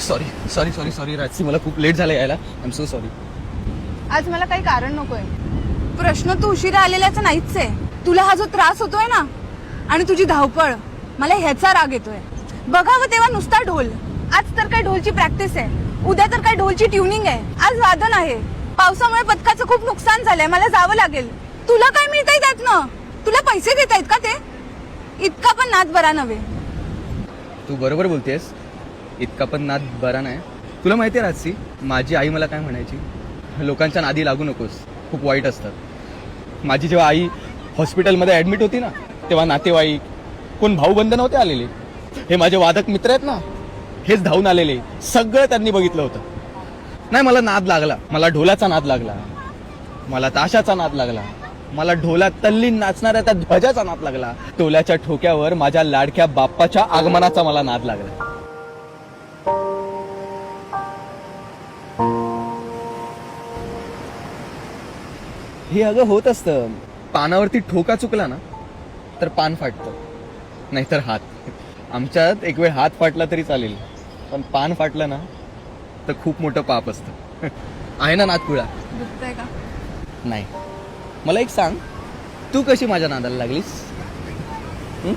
Sorry sorry sorry sorry राजसी मला खूप लेट झालं यायला. आय एम सो सॉरी आज मला काही कारण नकोय. प्रश्न तू उशिरा आलेल्याचा नाहीच आहे. तुला हा जो त्रास होतोय ना आणि तुझी धावपळ मला ह्याचा राग येतोय. बघावं तेव्हा नुसता ढोल. आज तर काय ढोलची प्रॅक्टिस आहे. उद्या तर काय ढोलची ट्युनिंग आहे. आज वादन आहे. पावसामुळे पथकाचं खूप नुकसान झालंय. मला जावं लागेल. तुला काय मिळतंय त्यातनं? तुला पैसे देत आहेत का ते? इतका पण नाद बरा नव्हे. तू बरोबर बोलतेस. इतका पण नाद बरा नाही. तुला माहिती आहे राजसी माझी आई मला काय म्हणायची? लोकांच्या नादी लागू नकोस खूप वाईट असतात. माझी जेव्हा आई हॉस्पिटलमध्ये ॲडमिट होती ना तेव्हा नातेवाईक कोण भाऊबंद नव्हते आलेले. हे माझे वादक मित्र आहेत ना हेच धावून आलेले. सगळं त्यांनी बघितलं होतं. नाही मला नाद लागला. मला ढोलाचा नाद लागला. मला ताशाचा नाद लागला. मला ढोलात तल्लीन नाचणाऱ्या त्या ध्वजाचा नाद लागला. टोल्याच्या ठोक्यावर माझ्या लाडक्या बाप्पाच्या आगमनाचा मला नाद लागला. हे अगं होत असतं. पानावरती ठोका चुकला ना तर पान फाटतं. नाहीतर हात. आमच्यात एक वेळ हात फाटला तरी चालेल. पण पान फाटलं ना तर खूप मोठं पाप असतं. आहे ना नातकुळा? दुखतंय का? नाही. मला एक सांग. तू कशी माझ्या नादाला लागलीस? हं?